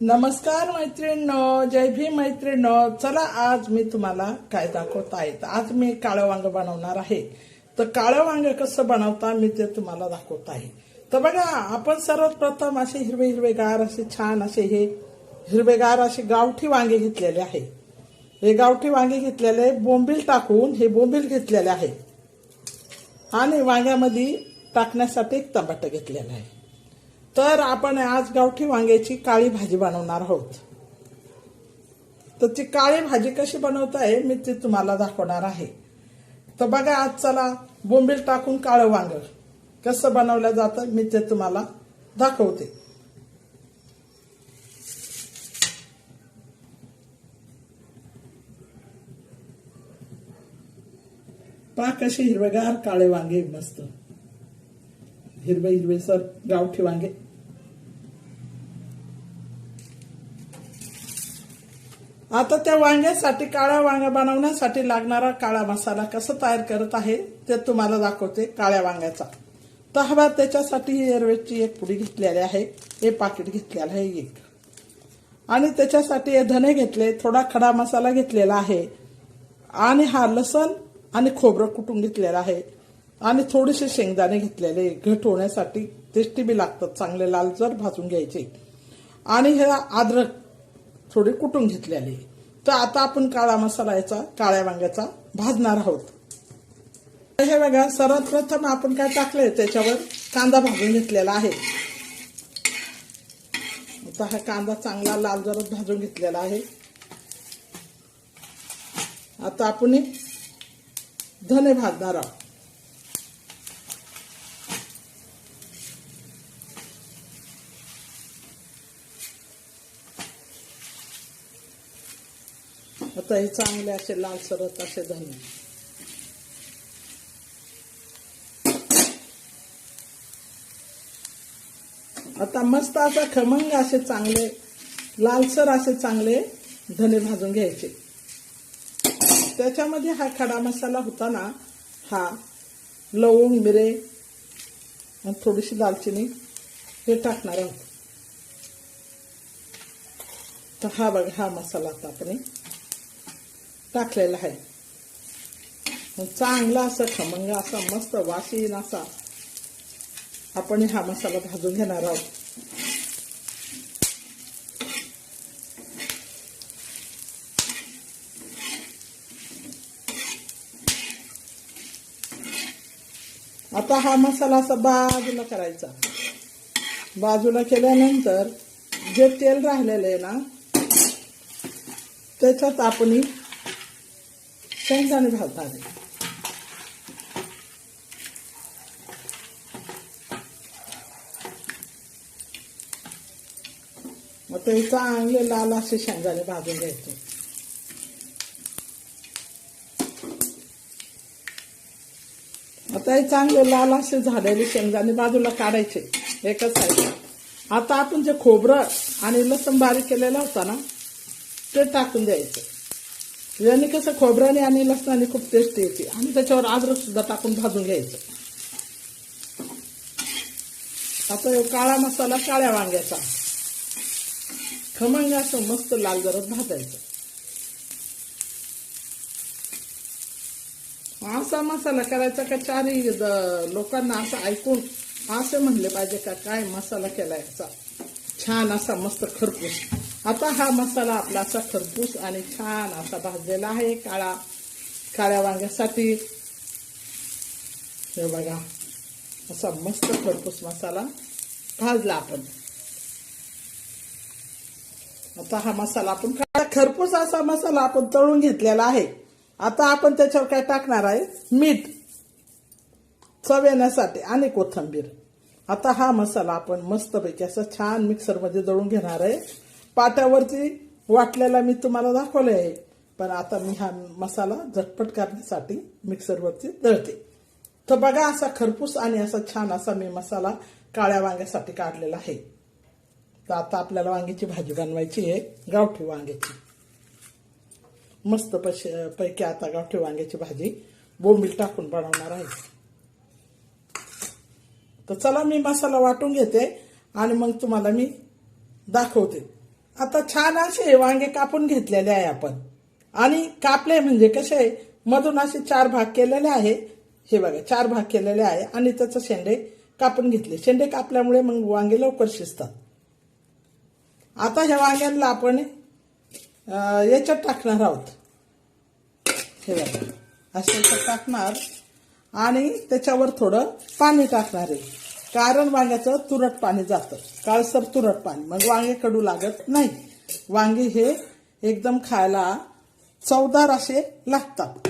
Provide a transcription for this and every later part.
नमस्कार मैत्रिणींनो जय भीम मैत्रिणींनो. चला आज मी तुम्हाला काय दाखवत आहे आज मी काळं वांग बनवणार आहे. तर काळं वांग कसं बनवता मी ते तुम्हाला दाखवत आहे. तर बघा आपण सर्वात प्रथम असे हिरवे हिरवेगार असे छान असे हे हिरवेगार असे गावठी वांगे घेतलेले आहे. हे गावठी वांगे घेतलेले बोंबील टाकून हे बोंबील घेतलेले आहे. आणि वांग्यामध्ये टाकण्यासाठी एक टमाटर घेतलेला आहे. तर आपण आज गावठी वांग्याची काळी भाजी बनवणार आहोत. तर ती काळी भाजी कशी बनवताय मी ती तुम्हाला दाखवणार आहे. तर बघा आज चला बोंबील टाकून काळं वांग कसं बनवलं जातं मी ते तुम्हाला दाखवते. पा कसे हिरवेगार काळे वांगे मस्त. हिरवे हिरवे सर गावठी वांगे. आता त्या वांग्यासाठी काळ्या वांग्या बनवण्यासाठी लागणारा काळा मसाला कसा तयार करत आहे ते तुम्हाला दाखवते काळ्या वांग्याचा. तर हवा त्याच्यासाठी ही एअरवेजची एक पुडी घेतलेली आहे हे पाकिट घेतलेलं आहे एक. आणि त्याच्यासाठी हे धने घेतले थोडा खडा मसाला घेतलेला आहे. आणि हा लसण आणि खोबरं कुटून घेतलेलं आहे. आणि थोडेसे शेंगदाणे घेतलेले घट होण्यासाठी टेस्टी बी लागतात चांगले लालसर भाजून घ्यायचे. आणि हे अद्रक थोडे कुटून घेतलेले. तर आता आपण काळा मसाला याचा काळ्या वांग्याचा भाजणार आहोत. तर हे बघा सर्वात प्रथम आपण काय टाकलंय त्याच्यावर कांदा भाजून घेतलेला आहे. आता हा कांदा चांगला लाल जरत भाजून घेतलेला आहे. आता आपण धने भाजणार आहोत. आता हे चांगले असे लाल सरत असे धने आता मस्त असा खमंग असे चांगले लालसर असे चांगले धने भाजून घ्यायचे. त्याच्यामध्ये हा खडा मसाला होता ना हा लवंग मिरे आणि थोडीशी दालचिनी हे टाकणार आहोत. तर हा बघा हा मसाला आता आपण टाकलेला आहे. मग चांगला असा खमंग असा मस्त वासीन असा आपण हा मसाला भाजून घेणार आहोत. आता हा मसाला असा बाजूला करायचा. बाजूला केल्यानंतर जे तेल राहिलेलं आहे ना त्याच्यात आपण शेंगदाणे घालतात. मग ते चांगले लाल असे शेंगदाणे भाजून घ्यायचे. आता चांगले लाल असे झालेले शेंगदाणे बाजूला काढायचे एकच साईडला आता आपण जे खोबरं आणि लसूण बारीक केलेला होता ना ते टाकून द्यायचं. याने कसं खोबऱ्याने आणि लसणाने खूप टेस्ट येते. आणि त्याच्यावर अद्रक सुद्धा टाकून भाजून घ्यायचं. आता काळा मसाला काळ्या वांग्याचा. खमंग असं मस्त लाल जरत भाजायचं. असा मसाला करायचा का चारही द- लोकांना असं ऐकून असं म्हणले पाहिजे का काय मसाला केला याचा छान असा मस्त खरपूस. आता हा मसाला आपला असा खरपूस आणि छान असा भाजलेला आहे काळा काळ्या वांग्यासाठी. हे बघा असा मस्त खरपूस मसाला भाजला आपण. आता हा मसाला आपण काळा खरपूस असा मसाला आपण तळून घेतलेला आहे. आता आपण त्याच्यावर काय टाकणार आहे? मीठ. चव येण्यासाठी आणि कोथंबीर. आता हा मसाला आपण मस्तपैकी असं छान मिक्सरमध्ये दळून घेणार आहे. पाट्यावरती वाटलेला मी तुम्हाला दाखवले आहे पण आता मी हा मसाला झटपट करण्यासाठी मिक्सरवरती दळते. तर बघा असा खरपूस आणि असा छान असा मी मसाला काळ्या वांग्यासाठी काढलेला आहे. तर आता आपल्याला वांग्याची भाजी बनवायची आहे गावठी वांग्याची. मस्त पैसे पैकी आता गावठी वांग्याची भाजी बोंबील टाकून बनवणार आहे. तर चला मी मसाला वाटून घेते आणि मग तुम्हाला मी दाखवते. आता छान असे वांगे कापून घेतलेले आहे आपण. आणि कापले म्हणजे कसे मधून असे चार भाग केलेले आहे. हे बघा चार भाग केलेले आहे आणि त्याचं शेंडे कापून घेतले. शेंडे कापल्यामुळे मग वांगे लवकर शिजतात. आता ह्या वांग्यांना आपण याच्यात टाकणार आहोत. हे बघा असं याच्यात टाकणार. आणि त्याच्यावर थोडं पाणी टाकणार आहे. कारण वांग्याचं तुरट पाणी जातं. काळसर तुरट पाणी. मग वांगे कडू लागत नाही. वांगे हे एकदम खायला चवदार असे लागतात.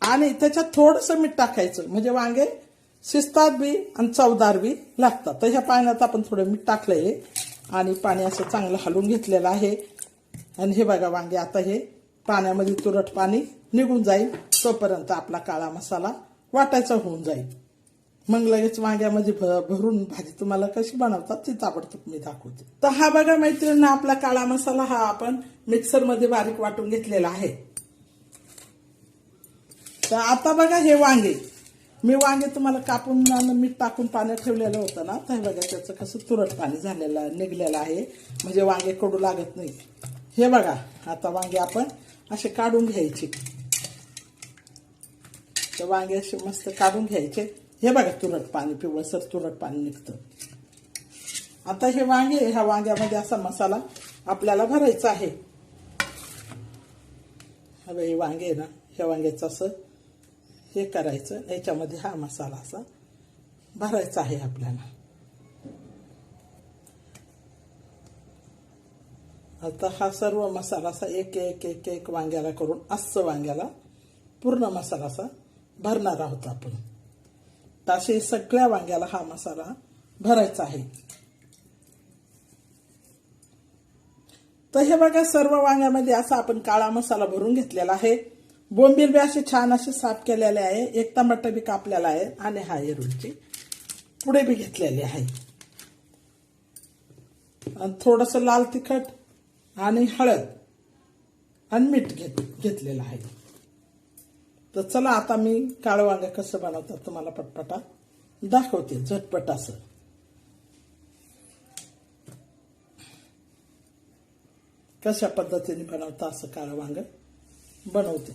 आणि त्याच्यात थोडंसं मीठ टाकायचं. म्हणजे वांगे शिजतात बी आणि चवदार बी लागतात. तर ह्या पाण्यात आपण थोडं मीठ टाकलंय. आणि पाणी असं चांगलं हलवून घेतलेलं आहे. आणि हे बघा वांगे आता हे पाण्यामध्ये तुरट पाणी निघून जाईल. तोपर्यंत आपला काळा मसाला वाटायचा होऊन जाईल. मग लगेच वांग्यामध्ये भ- भरून भाजी तुम्हाला कशी बनवतात ती ताबडतोब मी दाखवते. तर हा बघा मैत्रिणी आपला काळा मसाला हा आपण मिक्सरमध्ये बारीक वाटून घेतलेला आहे. तर आता बघा हे वांगे. मी वांगे तुम्हाला कापून मीठ टाकून पाण्यात ठेवलेलं होतं ना तर हे बघा त्याचं कसं तुरट पाणी झालेलं निघलेलं आहे. म्हणजे वांगे कडू लागत नाही. हे बघा आता वांगे आपण असे काढून घ्यायचे. तर वांगे असे मस्त काढून घ्यायचे. हे बघा तुरट पाणी पिवळसर तुरट पाणी निघतं. आता हे वांगे ह्या वांग्यामध्ये असा मसाला आपल्याला भरायचा आहे. हवे हे वांगे ना ह्या वांग्याचं असं हे करायचं. याच्यामध्ये हा मसाला असा भरायचा आहे आपल्याला. आता हा सर्व मसाला असा एक एक एक एक वांग्याला करून असं वांग्याला पूर्ण मसाला असा भरणार आहोत आपण. असे सगळ्या वांग्याला हा मसाला भरायचा आहे. तर हे बघा सर्व वांग्यामध्ये असा आपण काळा मसाला भरून घेतलेला आहे. बोंबील बी असे छान असे साफ केलेले आहे. एक टमाटर बी कापलेला आहे आणि हा एरुळची पुढे बी घेतलेले आहे. आणि थोडस लाल तिखट आणि हळद आणि मीठ घेत घेतलेलं आहे. तर चला आता मी काळं वांग कसं बनवतात तुम्हाला पटपटा दाखवते झटपट असं. कशा पद्धतीने बनवता असं काळं वांग? बनवते.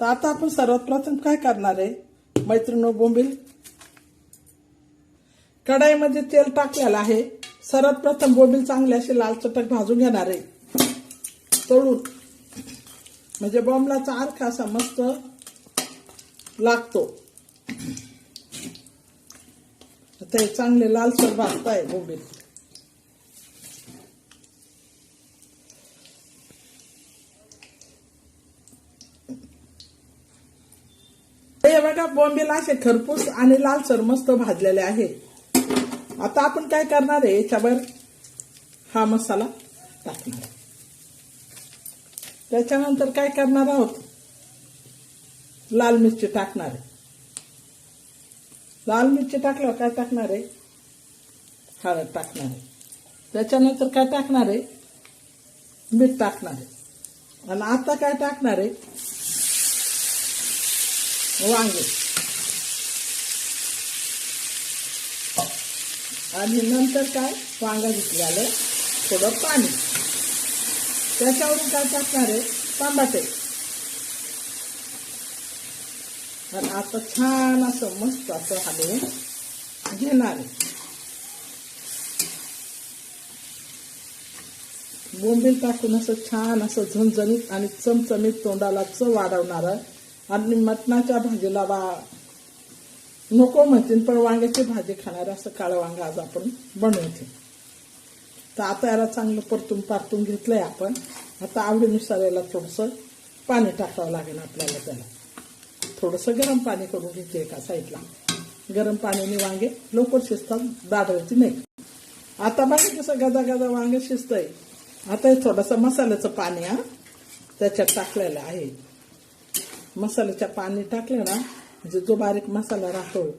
तर आता आपण सर्वात प्रथम काय करणार आहे? मैत्रिणी बोंबील. कढाईमध्ये तेल टाकलेलं आहे. सर्वात प्रथम बोंबील चांगले असे लाल चटक भाजून घेणार आहे. तळून. म्हणजे बॉम्बलाचा अर्थ असा मस्त लागतो. ते चांगले लालसर भाजताय बोंबील हे बघा बॉम्बेला असे खरपूस आणि लालसर मस्त भाजलेले आहे. आता आपण काय करणार आहे? याच्यावर हा मसाला टाकणार. आहे. त्याच्यानंतर काय करणार आहोत? लाल मिरची टाकणार आहे. लाल मिरची टाकल्यावर काय टाकणार आहे? हळद टाकणार आहे. त्याच्यानंतर काय टाकणार आहे? मीठ टाकणार आहे. आणि आता काय टाकणार आहे? वांगे. आणि नंतर काय? वांगा घेतलेलं थोडं पाणी. त्याच्यावरून काय टाकणार आहे? तांबाटे. आणि आता छान असं मस्त असं हलवून घेणार आहे. बोंबील टाकून असं छान असं झणझणीत आणि चमचमीत तोंडाला चव वाढवणार आणि मटणाच्या भाजीला वा नको म्हणतील पण वांग्याची भाजी खाणार असं काळं वांगा आज आपण बनवते. तर आता याला चांगलं परतून पारतून घेतलंय आपण. आता आवडीनुसार याला थोडंसं पाणी टाकावं लागेल आपल्याला त्याला. थोडंसं गरम पाणी करून घेते एका साईडला. गरम पाण्याने वांगे लवकर शिजतात दाडवायची नाही. आता बघा कसं गदा गदा वांगे शिजतंय. आता हे थोडंसं मसाल्याचं पाणी हा त्याच्यात टाकलेलं आहे. मसाल्याच्या पाणी टाकलं ना म्हणजे जो बारीक मसाला राहतो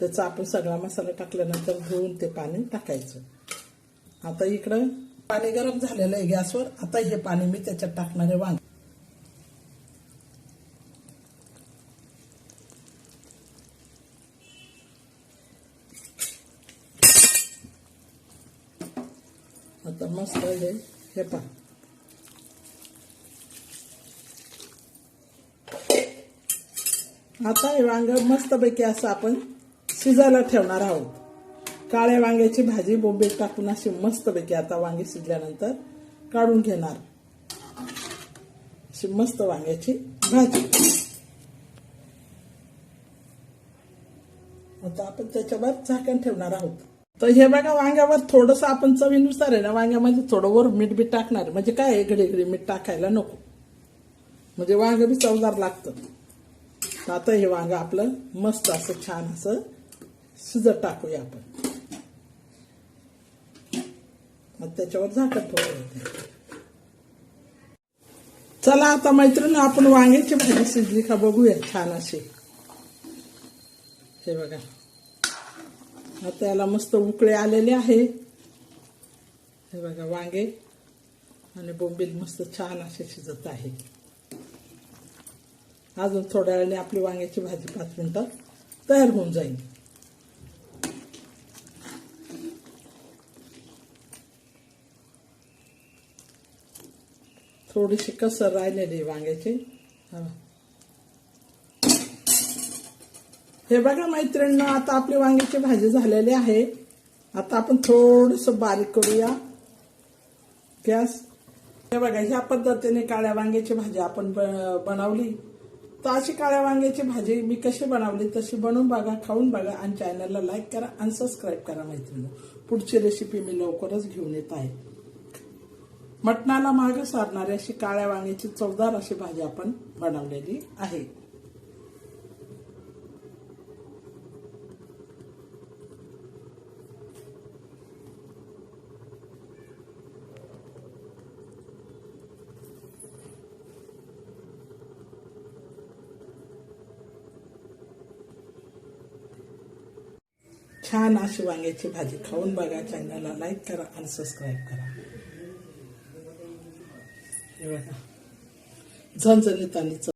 त्याचा आपण सगळा मसाला टाकल्यानंतर धुवून ते पाणी टाकायचं. आता इकडं पाणी गरम झालेलं आहे गॅसवर. आता हे पाणी मी त्याच्यात टाकणार आहे वांग. आता मस्त हे हे पा आता हे वांग मस्तपैकी असं आपण शिजायला ठेवणार आहोत. काळ्या वांग्याची भाजी बोंबील टाकून अशी मस्तपैकी आता वांगी शिजल्यानंतर काढून घेणार. अशी मस्त वांग्याची भाजी. आता आपण त्याच्यावर झाकण ठेवणार आहोत. तर हे बघा वांग्यावर थोडंसं आपण चवीनुसार आहे ना वांग्यामध्ये थोडं वर मीठ बी टाकणार म्हणजे काय आहे घडी घडी मीठ टाकायला नको. म्हणजे वांग बी चवदार लागतं. आता हे वांग आपलं मस्त असं छान असं शिजत टाकूया आपण. मग त्याच्यावर झाकण होते चला आता मैत्रीण आपण वांग्याची भाजी शिजली का बघूया छान अशी. हे बघा. आता याला मस्त उकळे आलेले आहे. हे बघा वांगे. आणि बोंबील मस्त छान असे शिजत आहे. अजून थोड्या वेळाने आपली वांग्याची भाजी पाच मिनिटात तयार होऊन जाईल. थोडीशी कसर राहिलेली वांग्याची. हे. बघा मैत्रिणींना आता आपली वांग्याची भाजी झालेली आहे. आता आपण थोडस बारीक करूया. गॅस. हे बघा ह्या पद्धतीने काळ्या वांग्याची भाजी आपण ब- बनवली. तर अशी काळ्या वांग्याची भाजी मी कशी बनवली तशी बनवून बघा खाऊन बघा आणि चॅनलला लाईक करा आणि सबस्क्राईब करा मैत्रिणी पुढची रेसिपी मी लवकरच घेऊन येत आहे. मटणाला मागे सारणारी अशी काळ्या वांग्याची चवदार अशी भाजी आपण बनवलेली आहे. छान अशी वांग्याची भाजी खाऊन बघा. चॅनलला लाईक करा आणि सबस्क्राईब करा. झणझणीत आणि